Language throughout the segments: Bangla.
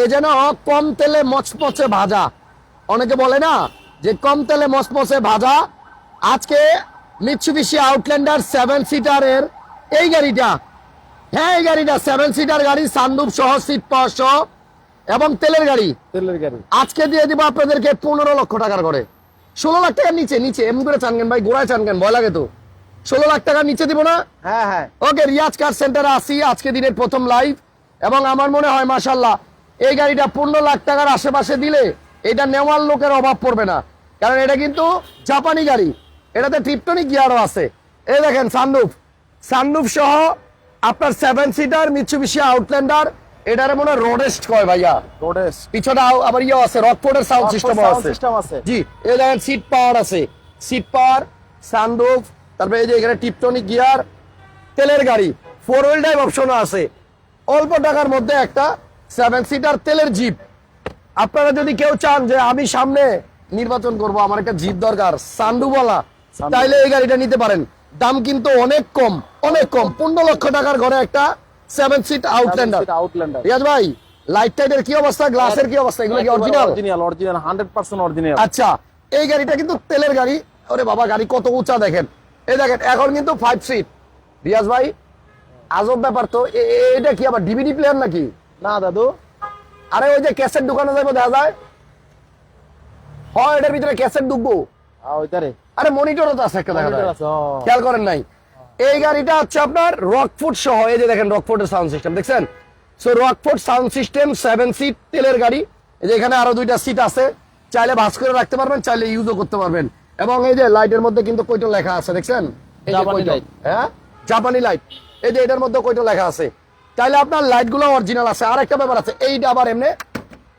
এ যেন কম তেলে মচমচে ভাজা। অনেকে বলে না যে কম তেলে মচমচে ভাজা। আজকে মিৎসুবিশি আউটল্যান্ডার সেভেন সিটারের এই গাড়িটা। হ্যাঁ এই গাড়িটা সেভেন সিটার গাড়ি সানরুফ সহ সিট পাওয়ার সহ এবং তেলের গাড়ি। তেলের গাড়ি। আজকে দিয়ে দিব আপনাদেরকে পনেরো লক্ষ টাকার করে। ষোলো লাখ টাকার নিচে নিচে এমনি করে চানকেন ভাই? গোড়ায় চানকেন ভয় লাগে তো। ষোলো লাখ টাকার নিচে দিব না? হ্যাঁ হ্যাঁ। ওকে রিয়াজ কার সেন্টারে আসি আজকে দিনের প্রথম লাইভ এবং আমার মনে হয় মাসাল্লাহ এই গাড়িটা পনেরো লাখ টাকার আশেপাশে দিলে এটা নেওয়ার লোকের অভাব পড়বে না। কারণ এটা কিন্তু জাপানি গাড়ি। এটাতে ট্রিপটনিক গিয়ারও আছে। এই দেখেন সানরুফ। সানরুফ সহ আপনার সেভেন সিটার মিৎসুবিশি আউটল্যান্ডার এটার মনে হয় রোডেস্ট কয় ভাইয়া? রোডেস পিছনে আবার ইয়ে আছে রকফোর্ডের সাউন্ড সিস্টেম আছে। সিস্টেম আছে। জি এই দেখেন সিট পাওয়ার আছে। সিট পাওয়ার সানরুফ তারপরে এই যে এখানে টিপটনিক গিয়ার তেলের গাড়ি। ফোর হুইল ড্রাইভ অপশনও আছে। অল্প টাকার মধ্যে একটা সেভেন সিটার তেলের জিপ। আপনারা যদি কেউ চান যে আমি সামনে নির্বাচন করব আমার একটা জিপ দরকার সান্ডুওয়ালা সান্ডু। তাইলে এই গাড়িটা নিতে পারেন। দাম কিন্তু অনেক কম অনেক কম। পনেরো লক্ষ টাকার ঘরে একটা seven seat Outlander Outlander Riaz ভাই লাইট টাইটের কি অবস্থা? গ্লাসের কি অবস্থা? এগুলো কি অরিজিনাল অরিজিনাল অরিজিনাল 100% অরিজিনাল আচ্ছা এই গাড়িটা কিন্তু তেলের গাড়ি। ওরে বাবা গাড়ি কত উঁচা দেখেন। এই দেখেন এখন কিন্তু ফাইভ সিট রিয়াজ ভাই আজব ব্যাপার তো। এটা কি আবার ডিভিডি প্লেয়ার নাকি? না দাদু। আরে ওই যে ক্যাসেট দোকানে যাব দেখা যায়। হয় এটার ভিতরে ক্যাসেট ওইটারে আরে মনিটরও তো আছে একটা দেখা যায়। খেয়াল করেন নাই। এই গাড়িটা হচ্ছে আপনার রকফুট সহ এই যে দেখেন রকফুটের সাউন্ড সিস্টেম দেখছেন? So Rockford sound system seven seat তেলের গাড়ি। এই যে এখানে আরও দুইটা সিট আছে। চাইলে ভাস করে রাখতে পারবেন চাইলে ইউজও করতে পারবেন। এবং এই যে লাইটের মধ্যে কিন্তু কয়টা লেখা আছে দেখছেন? হ্যাঁ? জাপানি লাইট এই যে এটার মধ্যে কয়টা লেখা আছে। চাইলে আপনার লাইটগুলো অরিজিনাল আছে। আর একটা ব্যাপার আছে এইটা আবার এমনি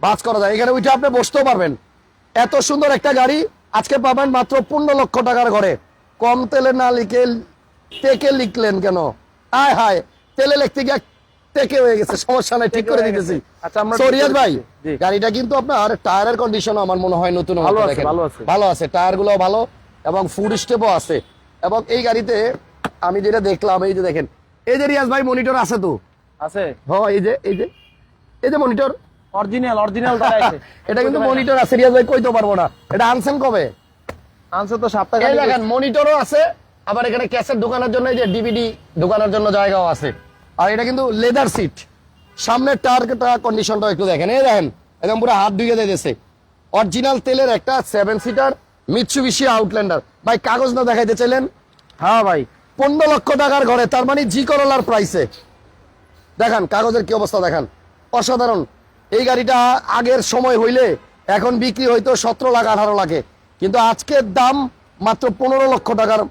বাস করা যায়। এখানে উঠে আপনি বসতেও পারবেন। এত সুন্দর একটা গাড়ি আজকে পাবেন মাত্র পনেরো লক্ষ টাকার ঘরে। কম তেলে না লিখে তেকে লিখলেন কেন? আয় হায় তেলে লিখতে গিয়ে তেকে হয়ে গেছে সমস্যা নাই ঠিক করে দিতেছি। গেছে। আচ্ছা, ভাই গাড়িটা কিন্তু আপনার টায়ারের কন্ডিশন আমার মনে হয় নতুন। ভালো আছে টায়ারগুলো ভালো এবং ফুড স্টেপও আছে। এবং এই গাড়িতে আমি যেটা দেখলাম এই যে দেখেন এই যে রিয়াজ ভাই মনিটর আছে তো আছে? হ এই যে এই যে। এই যে মনিটর অরিজিনাল অরিজিনাল আছে। এটা কিন্তু মনিটর আছে। রিয়াজ ভাই কইতে পারব না। এটা আনছেন কবে? তো সপ্তাহ এই দেখেন মনিটরও আছে আবার এখানে ক্যাসেট দোকানের জন্য যে ডিভিডি দোকানের জন্য জায়গাও আছে। আর এটা কিন্তু লেদার সিট সামনের টায়ারটা কন্ডিশনটা একটু দেখেন। এই দেখেন একদম পুরো হাত ধুয়ে দিয়েছে। অরিজিনাল তেলের একটা সেভেন সিটার মিৎসুবিশি আউটল্যান্ডার ভাই কাগজ না দেখাইতে চাইলেন? হ্যাঁ ভাই। পনেরো লক্ষ টাকার ঘরে তার মানে জি করলার প্রাইসে দেখান কাগজের কি অবস্থা দেখান। অসাধারণ। এই গাড়িটা আগের সময় হইলে এখন বিক্রি হইতো সতেরো লাখ আঠারো লাখে। কিন্তু আজকের দাম মাত্র পনেরো লক্ষ টাকার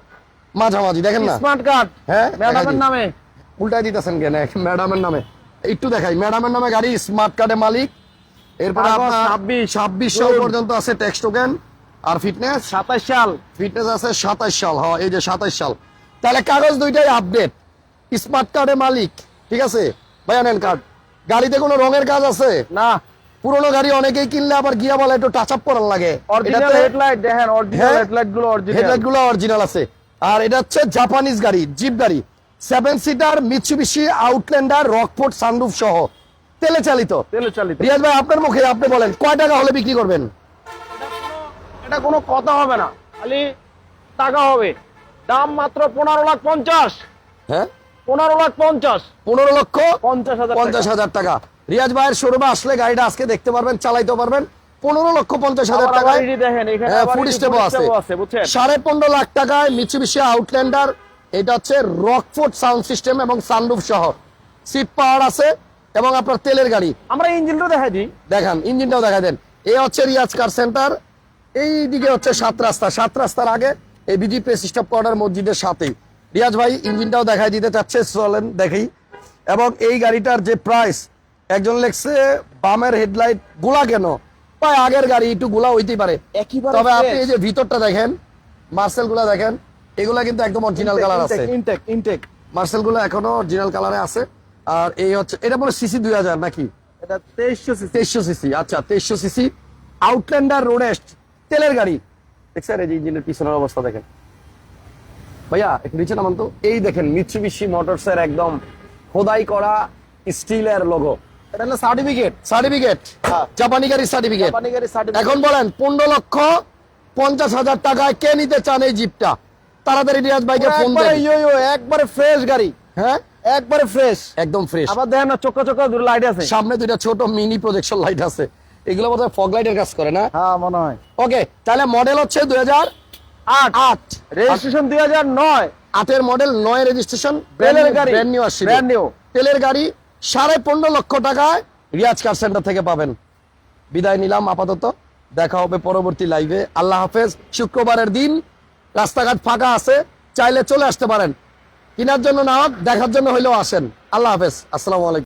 মাঝামাঝি দেখেন না? স্মার্ট কার্ড হ্যাঁ ম্যাডামের নামে। উল্টাই দিতেছেন কেন? ম্যাডামের নামে। একটু দেখাই ম্যাডামের নামে গাড়ি স্মার্ট কার্ডের মালিক। এরপরে আপনার ছাব্বিশ। সাল পর্যন্ত আছে ট্যাক্স টোকেন আর ফিটনেস সাতাশ সাল। ফিটনেস আছে সাতাশ সাল হ্যাঁ এই যে সাতাশ সাল। তাহলে কাগজ দুইটাই আপডেট স্মার্ট কার্ডের মালিক। ঠিক আছে? ভাই নেন কার্ড গাড়িতে কোনো রঙের কাজ আছে? না। পুরোনো গাড়ি অনেকেই কিনলে আবার গিয়া বলে একটু টাচ আপ করার লাগে। অরিজিনাল হেডলাইট দেখেন অরিজিনাল? হেডলাইটগুলো অরিজিনাল হেডলাইটগুলো অরিজিনাল আছে। আর এটা হচ্ছে জাপানিজ গাড়ি জিপ গাড়ি। Seven seater Mitsubishi Outlander Rockford sunroof সহ। তেলে চালিত। তেলে চালিত। রিয়াজ ভাই আপনার মুখে আপনি বলেন কয় টাকা হলে বিক্রি করবেন? এটা কোনো কথা হবে না। খালি টাকা হবে। দাম মাত্র পনেরো লাখ পঞ্চাশ। হ্যাঁ? পনেরো লাখ পঞ্চাশ। পনেরো লক্ষ পঞ্চাশ হাজার পঞ্চাশ হাজার টাকা। রিয়াজ ভাইয়ের শোরুমে আসলে গাড়িটা আজকে দেখতে পারবেন চালাইতে পারবেন। পনেরো লক্ষ পঞ্চাশ হাজার টাকায়। আবার দেখেন এখানে হ্যাঁ, ফুড স্টেপও আছে। সাড়ে পনেরো লাখ টাকায় মিচুবিশি আউটল্যান্ডার এটা হচ্ছে রকফোর্ড সাউন্ড সিস্টেম এবং সানরুফ সহ। সিট পাওয়ার আছে এবং আপনার তেলের গাড়ি। আমরা ইঞ্জিনটা দেখা দিই। দেখান ইঞ্জিনটাও দেখা দেন। এ হচ্ছে রিয়াজ কার সেন্টার এই দিকে হচ্ছে সাত রাস্তা। সাত রাস্তার আগে এই বিজি প্রেস স্টপ কর্নার মসজিদের সাথেই। রিয়াজ ভাই ইঞ্জিনটাও দেখাই দিতে চাচ্ছে চলেন দেখি। এবং এই গাড়িটার যে প্রাইস একজন লেখছে বামের হেডলাইটগুলা কেন? ভাই আগের গাড়ি একটু গুলা হইতেই পারে। তবে আপনি এই যে ভিতরটা দেখেন মার্সেলগুলা দেখেন এগুলা কিন্তু একদম অরিজিনাল কালার আছে। ইনটেক ইনটেক মার্সেলগুলো এখনও অরিজিনাল কালারে আছে। আর এই হচ্ছে এটা মনে সিসি দুই হাজার নাকি? এটা তেইশশো সিসি তেইশশো সিসি আচ্ছা তেইশশো সিসি আউটল্যান্ডার রোডেস্ট তেলের গাড়ি। দেখছেন এই যে ইঞ্জিনের পিছনের অবস্থা দেখেন। ভাইয়া একটু নিচে নামান তো। এই দেখেন মিৎসুবিশি মোটরস এর একদম খোদাই করা স্টিলের লোগো এটা হলো সার্টিফিকেট সার্টিফিকেট হ্যাঁ। জাপানি গাড়ির সার্টিফিকেট জাপানি গাড়ি সার্টিফিকেট এখন বলেন পনেরো লক্ষ পঞ্চাশ হাজার টাকায় কে নিতে চান এই জিপটা? তাড়াতাড়ি রিয়াজ ভাইকে ফোন একবারে দেন। ইয়ো ইয়ো একবারে ফ্রেশ গাড়ি। হ্যাঁ? একবারে ফ্রেশ একদম ফ্রেশ আবার দেখেন না চোখা চোখা দুটো লাইট আছে। সামনে দুইটা ছোট মিনি প্রজেকশন লাইট আছে। এগুলো বোধহয় ফগ লাইটের কাজ করে না? হ্যাঁ মনে হয়। ওকে তাহলে মডেল হচ্ছে দুই হাজার আট। আট। রেজিস্ট্রেশন দুই হাজার নয়। আটের মডেল নয় রেজিস্ট্রেশন তেলের গাড়ি ব্র্যান্ড নিউ আসছে। ব্র্যান্ড নিউ তেলের গাড়ি সাড়ে পনেরো লক্ষ টাকায় রিয়াজ কার সেন্টার থেকে পাবেন। বিদায় নিলাম আপাতত। দেখা হবে পরবর্তী লাইভে আল্লাহ হাফেজ শুক্রবারের দিন রাস্তাঘাট ফাঁকা আছে চাইলে চলে আসতে পারেন। কেনার জন্য না হোক দেখার জন্য হইলেও আসেন। আল্লাহ হাফেজ আসসালামু আলাইকুম।